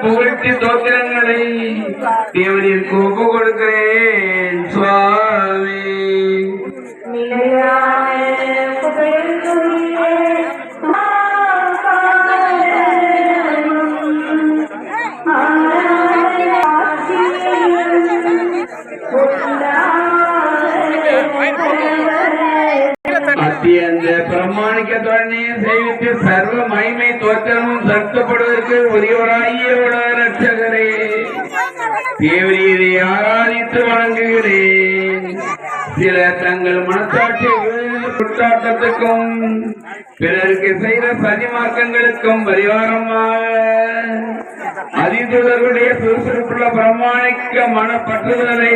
புகழ்ச்சி தோத்திரங்களை தேவனிற்கு ஒப்பு கொடுக்கிறேன் சுவாமி. நிலையான புகழுக்குரிய அத்தியந்த சேவித்து சர்வ மகிமை தோற்றமும் சர்த்தப்படுவதற்கு உரியவராய் தேவரீரை ஆராதித்து வணங்குகிறேன். சில தங்கள் மனசாட்சி குற்றாட்டத்துக்கும் பிறருக்கு செய்த சதிமாக்கங்களுக்கும் பரிகாரமாக அதிதூதர்களுடைய சுறுசுறுப்புள்ள பிரமாணிக்க மனப்பற்றுதலை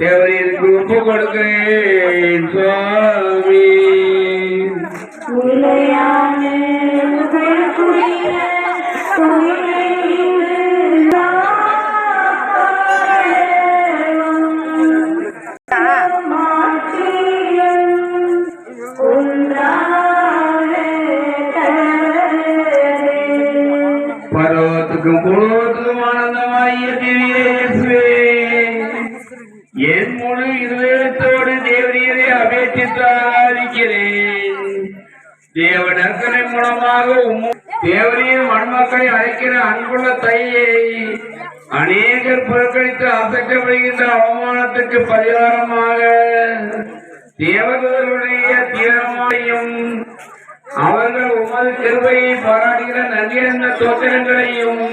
தேவரீருக்கு ஒப்பு கொடுக்கிறேன் சுவாமி. நிலையான தேவ மூலமாக உம்மு மண்மக்களை அழைக்கிற அன்புள்ள தையை. அநேகர் புறக்கணித்து அசைக்கப்படுகின்ற அவமானத்துக்கு பரிகாரமாக தேவர்களுடைய தீரமானையும் அவர்கள் உமது கிருபையை பாராடுகிற நன்றியந்த தோத்திரங்களையும்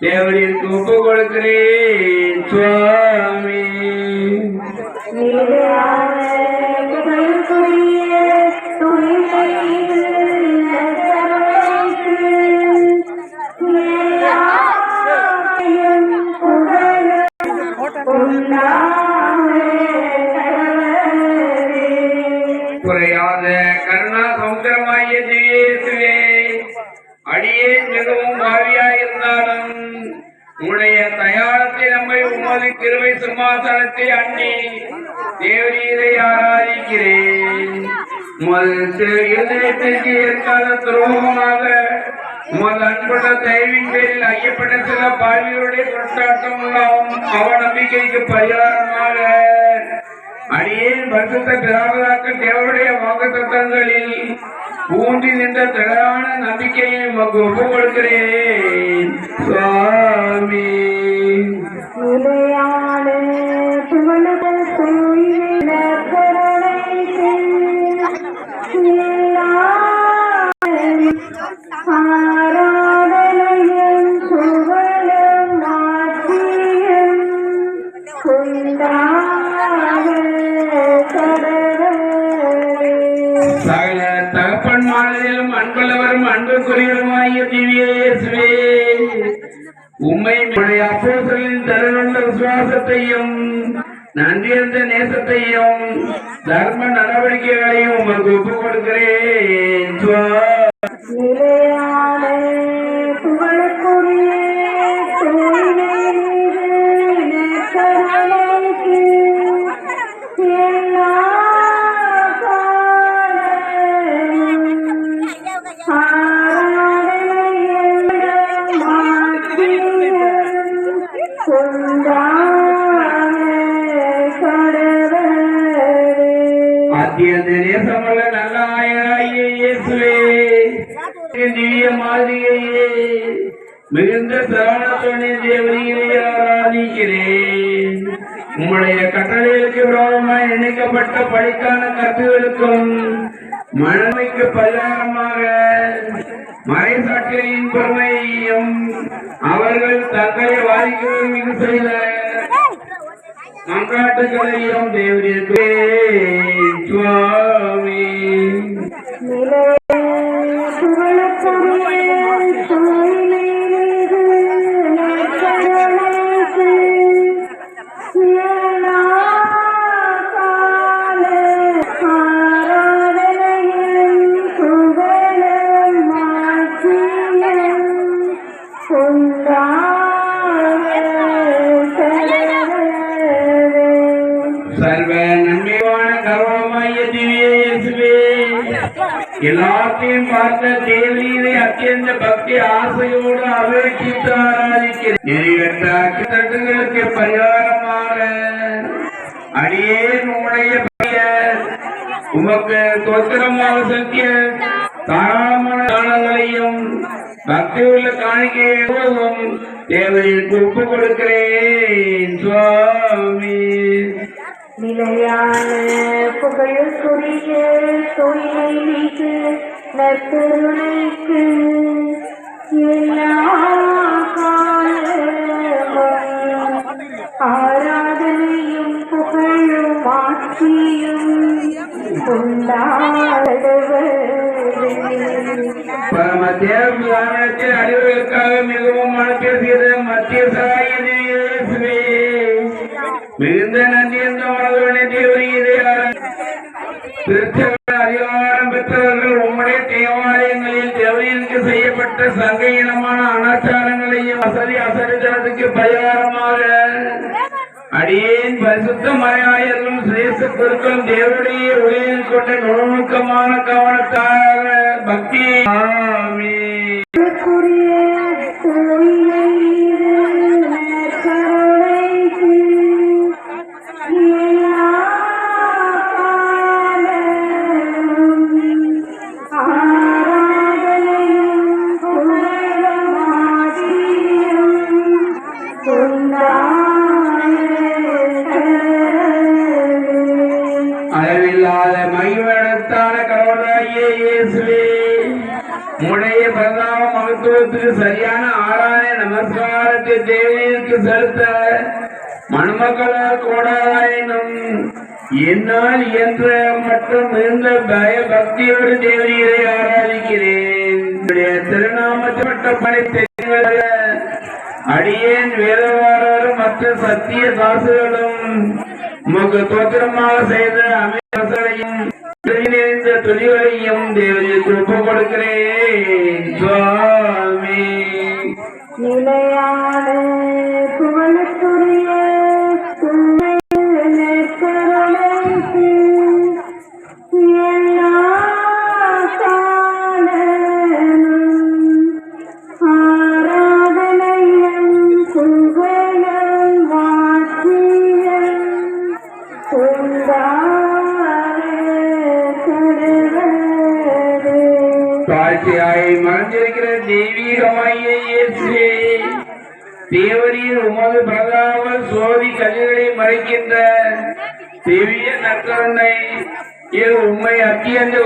தேவனிற்கு ஒப்பு கொடுக்கிறேன் சுவாமி. நிலையான புகழுக்குரிய கருணா சமுத்திரமாகிய திவ்யேசுவே அடியே மிகவும் பாவியாயிருந்தாலும் உடைய தயாரத்தை நம்மை உமது கிருவை சிம்மாசனத்தை அண்ணி தேவரீரை ஆராதிக்கிறேன். உமது இதயத்திற்கு ஏற்காத துரோகமாக உமது அன்புள்ள தெய்வின் பேரில் ஐயப்பட்ட சில பாவியருடைய கொண்டாட்டம் உள்ளாவும் அவ நம்பிக்கைக்கு பரிகாரமாக அடியேன் பரிசுத்த பிதாபதாக்கள் தேவருடைய வாக்கு தத்தங்களில் ஊன்றி நின்ற திடமான நம்பிக்கையை உமக்கு ஒப்புக் கொடுக்கிறேன் சுவாமி நிலையான உம்மை அப்போசலின் அப்போஸ்தலரின் விசுவாசத்தையும் நன்றியந்த நேசத்தையும் தர்ம நடவடிக்கைகளையும் உங்களுக்கு ஒப்புக் கொடுக்கிறேன். உங்களுடைய கட்டளைகளுக்கு விரோதமாய் இணைக்கப்பட்ட பழிக்கான கருத்துகளுக்கும் மழமைக்கு பரிகாரமாக மறைசாட்சியின் பொறுமையையும் அவர்கள் தங்களை வாதிக்கவும் இது செய்த மன்றாட்டுகளையும் தேவரிற்கு நெறிகட்ட அக்கிரங்களுக்கு பரிகாரமாக அடியே உடைய பெயர் உமக்கு தோத்திரமாக செலுத்திய தாராளமான தானங்களையும் பக்தி உள்ள காணிக்கையும் தேவையிற்கு ஒப்பு கொடுக்கிறேன் சுவாமி. நிலையான புகழுக்குரிய தூய்மை மிகு எல்லா ஆராதனையும் புகழும் ஆட்சியும் உண்டாடுவது மத்திய புராணத்தில் மிகவும் மனப்பே செய்த மத்திய உடைய பிரதான மகத்துவத்துக்கு சரியான ஆராய நமஸ்காரத்தை தேவனுக்கு செலுத்த மணமக்களால் கோடாயினும் என்னால் என்ற மற்றும் இருந்த பய பக்தியோடு தேவனீரை ஆராதிக்கிறேன் உம்முடைய பணி தெரிவத அடியேன் வேதவாரரும் மற்ற சத்திய தாசுகளும் உமக்கு தோத்திரமாக செய்த அமைச்சரையும் துணிவரையும் துணிகளையும் தேவனுக்கு கொடுக்கிறேன். சுவாமி. நிலையா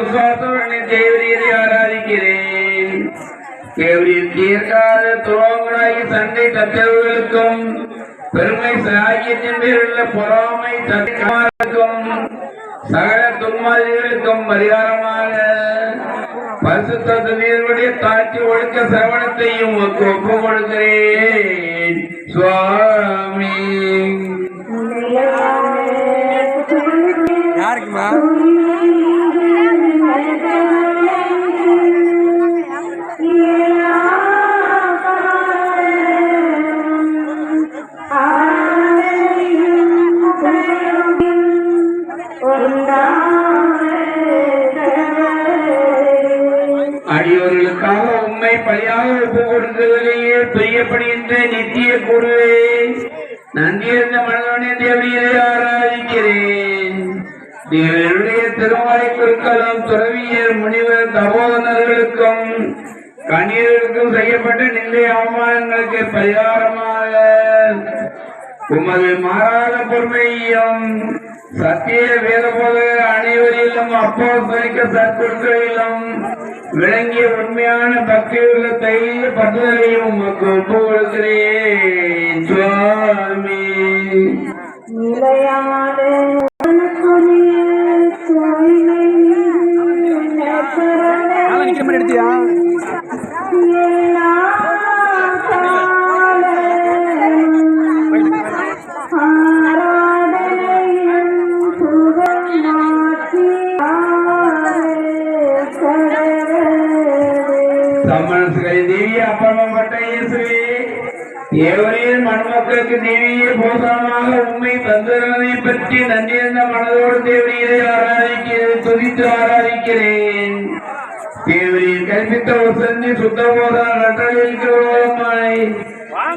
அத்தியந்த விசுவாசத்துடன் தேவரீரை ஆராதிக்கிறேன் சண்டை தத்தவர்களுக்கும் பெருமை சாகியத்தின் பேருள்ள பொறாமை தற்காலுக்கும் சகல துன்மாதிகளுக்கும் பரிகாரமாக பரிசுத்த நீருடைய தாட்சி ஒழுக்க சிரவணத்தையும் உமக்கு ஒப்புக் கொடுக்கிறேன். சுவாமி. யாருக்குமா? அடியோர்களுக்காக உண்மை பலியாக ஒப்புக் கொடுக்கிறதிலேயே பிரியப்படுகின்ற நித்திய குருவே. நன்றியிருந்த மனதோனே தேவடியை ஆராதிக்கிறேன். தேவனுடைய திருமலை குருக்களும் துறவியர் முனிவர் தபோதனர்களுக்கும் கண்ணீர்களுக்கும் செய்யப்பட்ட நிந்தை அவமானங்களுக்கு பரிகாரமாக உமது மாறாத பொறுமையும் சத்திய வேத போத அனைவரிலும் அப்போ சரிக்க சற்குழுக்களிலும் விளங்கிய உண்மையான பக்தியுள்ள தைரிய பற்றுதலையும் உமக்கு ஒப்பு கொடுக்கிறேன் சுவாமி. நிலையான தந்திரனை பற்றி நன்றியிருந்த மனதோடு தேவரீரை ஆராதிக்கிறேன் துதித்து ஆராதிக்கிறேன். தேவரீர் கற்பித்த வசந்தி சுத்த போதான் கட்டளைக்கு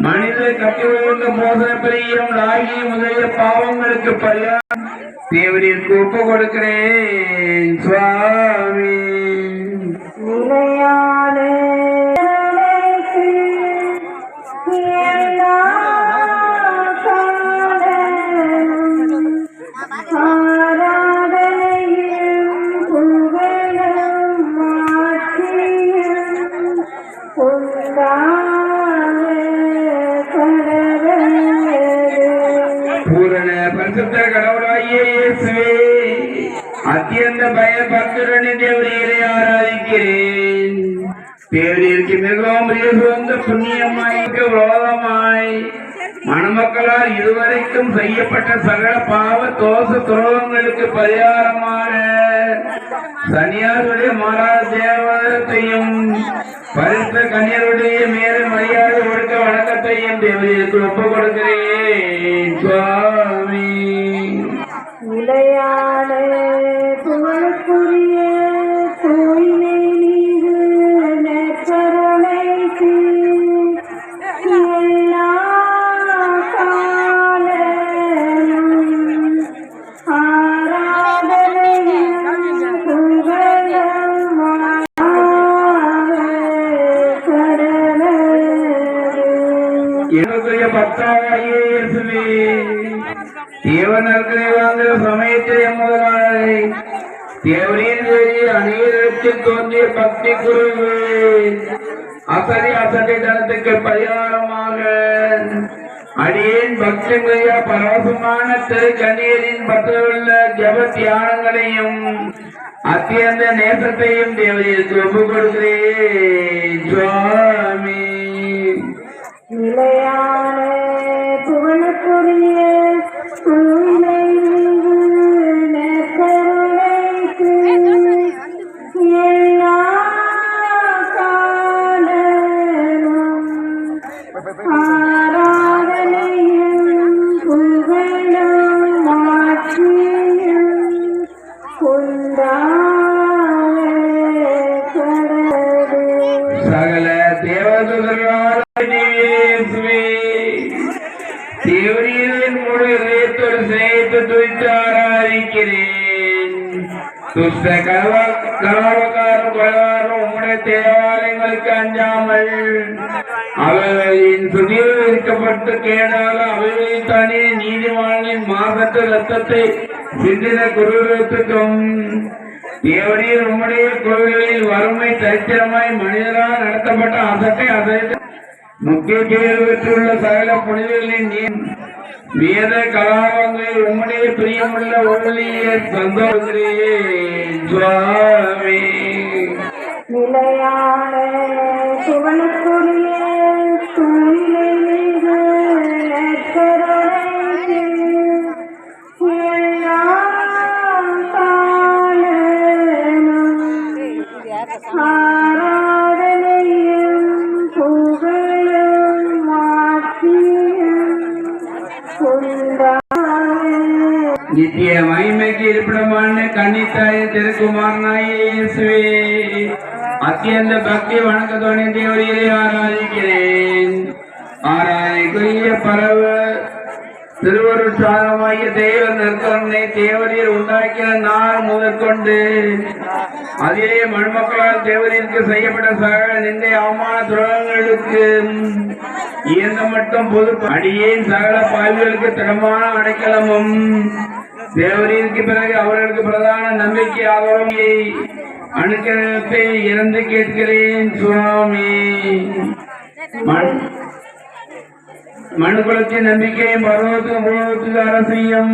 மனிதர் கட்டிவிழுந்த போதன பிரியம் ராகி முதலிய பாவங்களுக்கு பரிகாரம். தேவரீர் கூப்பு கொடுக்கிறேன் சுவாமி. நிலையானே அத்தியந்த பயபக்தரணி தேவரையரை ஆராதிக்கிறேன். தேவரிற்கு மிகவும் மிகுந்த சொந்த புண்ணியமாய்க்கு விரோதமாய் மணமக்களால் இதுவரைக்கும் செய்யப்பட்ட சகல பாவ தோச துரோகங்களுக்கு பரிகாரமான சனியாருடைய மாறாத தேவத்தையும் பரிசு கன்னியருடைய மேல மரியாதை கொடுக்க வணக்கத்தையும் தேவருக்கு ஒப்புக் கொடுக்கிறேன். என்னுடைய பக்தாவாகிய இயேசுவே தேவனர்களை வாங்குற சமயத்திலே முதலாய் தேவரின் தேடி அநேகத்தில் தோன்றிய பக்தி குருவு. அசதி அசதி தனத்துக்கு பரிகாரமாக. அடியேன் பக்தி முறையா பரவசமான திரு கண்ணீரின் பத்திரமுள்ள ஜப தியானங்களையும் அத்தியந்த நேசத்தையும் தேவரிற்கு ஒப்புக் கொடுக்கிறேன். சுவாமி. நிலையான புகழுக்குரிய உண்மை துஷ்ட கலவ- கலவக்காரும் கொலகாரும் உம்முடைய தேவாலயங்களுக்கு அஞ்சாமல் அவர்களின் துணியில் இருக்கப்பட்டு கேடாக அவைகளில் தானே நீதிமானின் மாசற்ற ரத்தத்தை சிந்தின குருவத்துக்கும் தேவரீர் உம்முடைய கோவில்களில் வறுமை தரித்திரமாய் மனிதரால் நடத்தப்பட்ட அசட்டை அசைத்து முக்கிய பேர் பெற்றுள்ள சகல புனிதர்களின் வேத கலாபங்களில் உம்முடைய பிரியமுள்ள ஒளியை சந்தோஷக்கிறேன் சுவாமி. நிலையான புகழுக்குரிய உம்முடைய மகிமைக்கு இருப்பிடமான கன்னித்தாய திருக்குமாரனாய அத்தியந்த பக்தி வணக்கத்தோடு தேவரையை ஆராதிக்கிறேன். ஆராதிக்குரிய பரவ திருவருட்சாரமாகிய தெய்வ நற்கருணை தேவரீர் உண்டாக்கின நாள் முதற்கொண்டு அதிலே மண்மக்களால் தேவரிற்கு செய்யப்பட்ட சகல நிந்தை அவமான துரோகங்களுக்கு இயந்த மட்டும் பொது அடியேன் சகல பாவிகளுக்கு திடமான அடைக்கலமும் தேவரிற்கு பிறகு அவர்களுக்கு பிரதான நம்பிக்கை ஆதரவை அணுக்கத்தை இறந்து கேட்கிறேன் சுவாமி. மண் மனுக்குலத்தின் நம்பிக்கையும் பருவத்துக்கு உலகத்துக்கு அரசியும்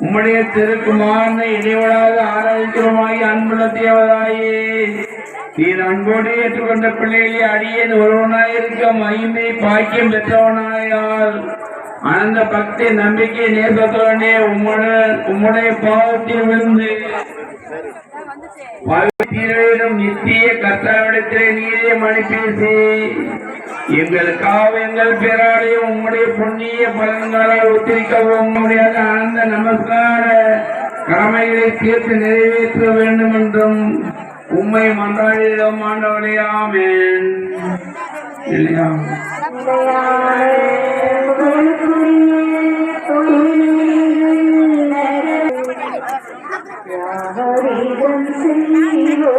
உம்முடைய திருக்குமாரனை இடைவிடாது ஆராதிக்கிறோமாகி அன்புள்ள தேவதாயே. நீர் அன்போடு ஏற்றுக்கொண்ட பிள்ளைகளே அடியேன் ஒருவனாயிருக்க மகிமை பாக்கியம் பெற்றவனாயால். ஆனந்த பக்தி நம்பிக்கை நேசத்துடனே உம்முடைய உம்முடைய பாவத்தில் விழுந்து நித்திய கர்த்தாவிடத்திலே நீரே மணி பேசி எங்களுக்காக எங்கள் பேராலையும் உம்முடைய புண்ணிய பலன்களால் ஒத்திரிக்கவும். முடியாத ஆனந்த நமஸ்கார கடமைகளை தீர்த்து நிறைவேற்ற வேண்டும் என்றும் உம்மை மன்றாடியோம் ஆண்டவரே ஆமென். இல்லையா? வார்த்தையில்லான்றோ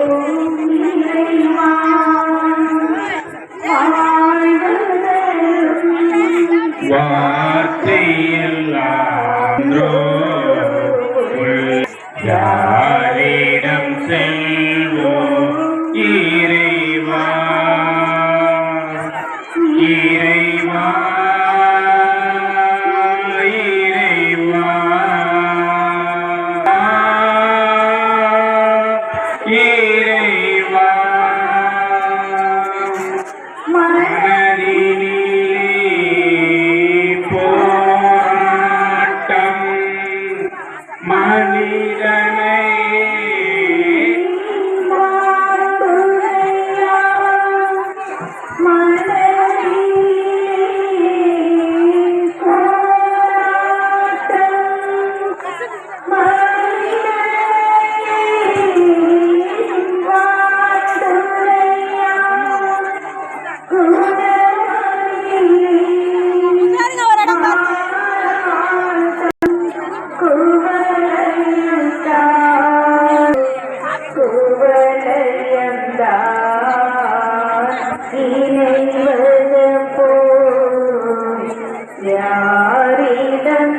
யாரிடம்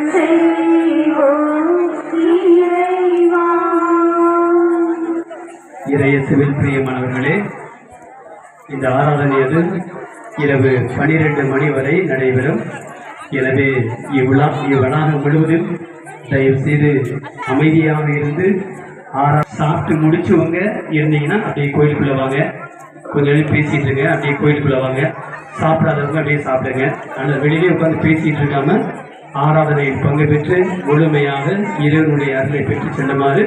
இறையசுவில் பிரியமானவர்களே இந்த ஆராதனையது இரவு பனிரெண்டு மணி வரை நடைபெறும். எனவே இவ்விழா இவ்வளாகம் முழுவதும் தயவு செய்து அமைதியாக இருந்து ஆறா சாப்பிட்டு முடிச்சவங்க இருந்தீங்கன்னா அப்படியே கோயிலுக்குள்ள வாங்க. கொஞ்ச நேரம் பேசிட்டு இருங்க அப்படியே கோயிலுக்குள்ள வாங்க. சாப்பிடாதவங்க அப்படியே சாப்பிடுங்க. ஆனால் வெளியே உட்காந்து பேசிட்டு இருக்காம ஆராதனையில் பங்கு பெற்று முழுமையாக இறைவனுடைய அருளை பெற்று செல்லுமாறு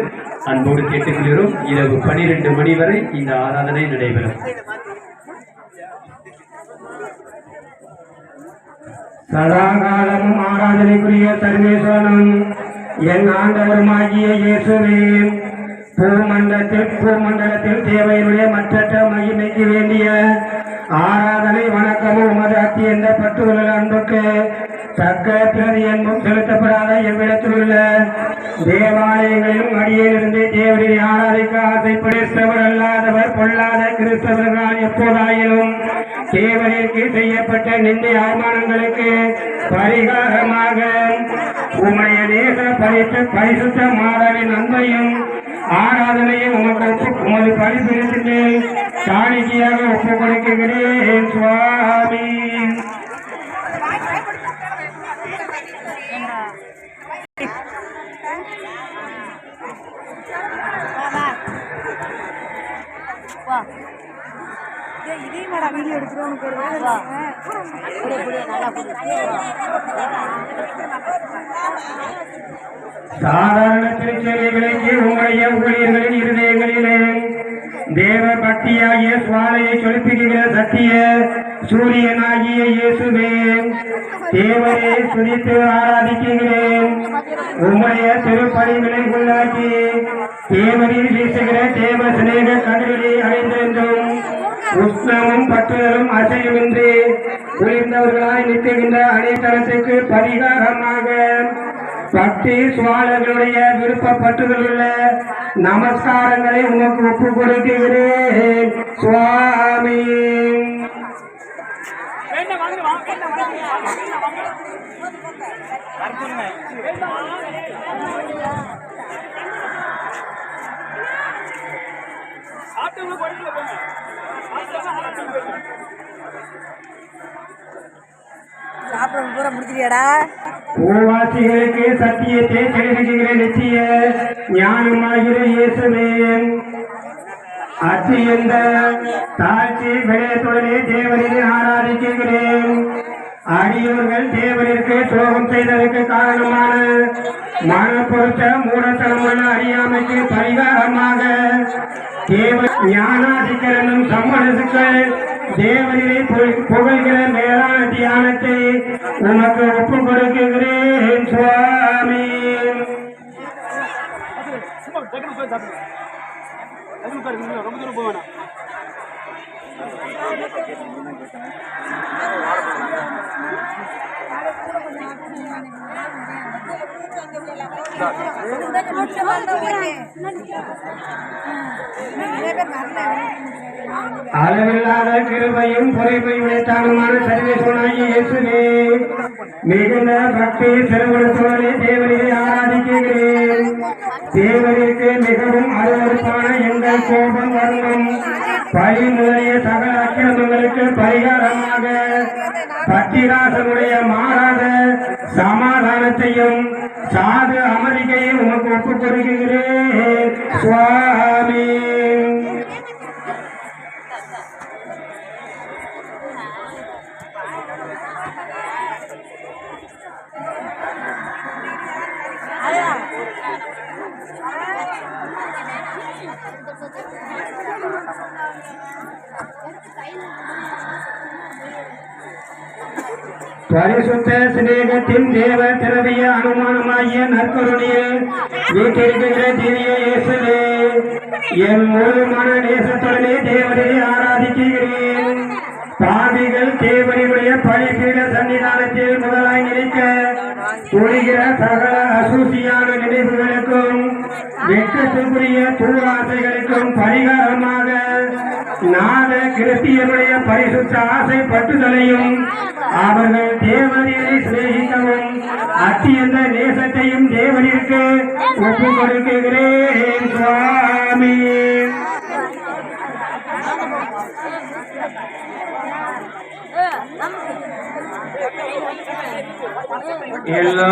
அன்போடு கேட்டுக்கொள்கிறோம். இரவு பனிரெண்டு மணி வரை இந்த ஆராதனை நடைபெறும். சதாகாலமும் ஆராதனைக்குரிய சர்வேஸ்வரன் என் ஆண்டவருமாகிய இயேசுவே பூமண்டலத்தில் பூமண்டலத்தில் தேவையினுடைய மற்ற மகிமைக்கு வேண்டிய ஆராதனை வணக்கமும் உமது அத்தியந்த பட்டுள்ள அன்புக்கு தக்க பிரதி என்பும் செலுத்தப்படாத எவ்விடத்தில் உள்ள தேவாலயங்களிலும் அடியிலிருந்து தேவரின் ஆராதிக்க ஆசைப்படுத்தவர் அல்லாதவர் பொல்லாத கிறிஸ்தவர்களால் எப்போதாயிலும் தேவரிற்கு செய்யப்பட்ட நிந்தை அவமானங்களுக்கு பரிகாரமாக உம்முடைய தேச பரிசு பரிசுத்த மாதாவின் அன்பையும் ஆராதனையும் உமக்கு ஒப்பு உமது பரிசுத்திலே காணிக்கையாக ஒப்புக் கொடுக்கிறேன் சுவாமி. இதே மேடம் வீடியோ சாதாரண திருச்செவிகளுக்கு உங்களுடைய ஊழியர்களின் இருதயங்களிலே தேவ பக்தியாகிய சுவாலையை சொலுப்புகிற சத்திய சூரியனாகிய இயேசுவே தேவரை சுதித்து ஆராதிக்கிறேன் உம்முடைய திருப்பணிகளை உள்ளாக்கி தேவரில் வீசுகிற தேவ சிநேக கடலிலே அடைந்திருந்தும் உஷ்ணமும் பற்றுதலும் அசையுமின்றி குளிர்ந்தவர்களாய் நிற்கின்ற அடைத்தளத்துக்கு பரிகாரமாக சக்தி சுவாலர்களுடைய விருப்பப்பட்டுள்ள நமஸ்காரங்களை உனக்கு ஒப்பு கொடுக்கிறேன். சுவாமி. சாப்பிட பூரா முடிச்சிட்டியாடா பூவாசிகளுக்கு சத்தியத்தை தெரிவிக்கிற நிச்சய ஞானமாகிற இயேசுவே. அத்தியந்த தாழ்ச்சி விடயத்துடனே தேவனை ஆராதிக்கிறேன் அடியோர்கள் தேவனிற்கு துரோகம் செய்ததற்கு காரணமான மன பொருத்த மூடத்தனமுள்ள அறியாமைக்கு பரிகாரமாக தேவ ஞானாதிக்கரனும் சம்மனசுக்கள் தேவனிலே புகழ்கிற மேலான தியானத்தை உமக்கு ஒப்பு கொடுக்கிறேன் சுவாமி. ரொம்ப தூரம் போவேனா அளவில்லாத கிருபையும் பொறைமையும் தானமான சர்வேஸ்வனாகி இயேசுவே. மிகுந்த பக்தி திருமணத்தோடே தேவனை ஆராதிக்கிறேன். தேவனுக்கு மிகவும் அருவருப்பான எங்கள் கோபம் வர்ணம் பழி முதலிய சகல அக்கிரமங்களுக்கு பரிகாரமாக பத்திராசனுடைய மாறாத சமாதானத்தையும் சாது அமெரிக்கையும் உமக்கு ஒப்புக் கொடுக்கிறேன் சுவாமி. பரிசுத்த சிநேகத்தின் தேவ திரவிய அனுமானமாகிய நற்கருணியில் வீட்டிருக்கின்ற திரிய இயேசுவே என் முழு மன நேசத்துடனே தேவனை ஆராதிக்கிறேன். பாவிகள் தேவனுடைய பழிப்பீட சன்னிதானத்தில் முதலாய் நினைக்க துணிகிற சகல அசூசியான நினைவு வெட்கத்துக்குரிய தூராசைகளுக்கும் பரிகாரமாக நாத கிறிஸ்தியனுடைய பரிசுத்த ஆசை பட்டுதலையும் அவர்கள் தேவனையை சிநேகிக்கவும் அத்தியந்த நேசத்தையும் தேவனிற்கு ஒப்பு கொடுக்குகிறேன் சுவாமி. எல்லா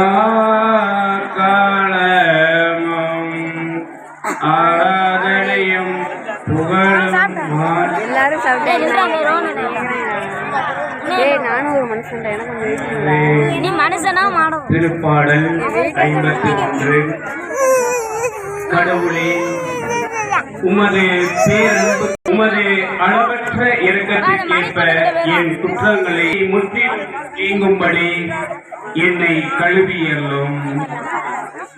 நானும் ஒரு மனுஷன் எனக்கு கொஞ்சம் நீ மனுஷனா மாடும் திருப்பாடல் ஐம்பத்தி ஒன்று கடவுளே உமது பேரன்பு உமது அளவற்ற இரக்கத்திற்கேற்ப என் குற்றங்களை முற்றிலும் நீங்கும்படி என்னை கழுவியல்லும்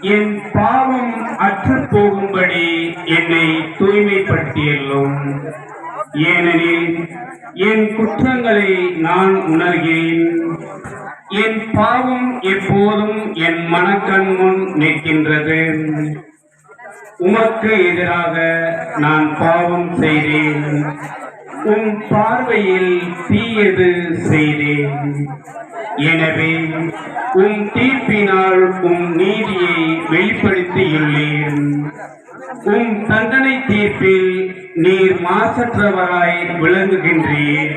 என் பாவம் அற்று போகும்படி என்னை தூய்மைப்படுத்தியல்லும் ஏனெனில் என் குற்றங்களை நான் உணர்கிறேன். என் பாவம் எப்போதும் என் மனக்கண் முன் நிற்கின்றது. உமக்கு எதிராக நான் பாவம் செய்தேன். உன் பார்வையில் தீயது செய்தேன். எனவே உன் தீர்ப்பினால் உன் நீதியை வெளிப்படுத்தியுள்ளேன். உம் தண்டனை தீர்ப்பில் நீர் மாசற்றவராய் விளங்குகின்றீர்.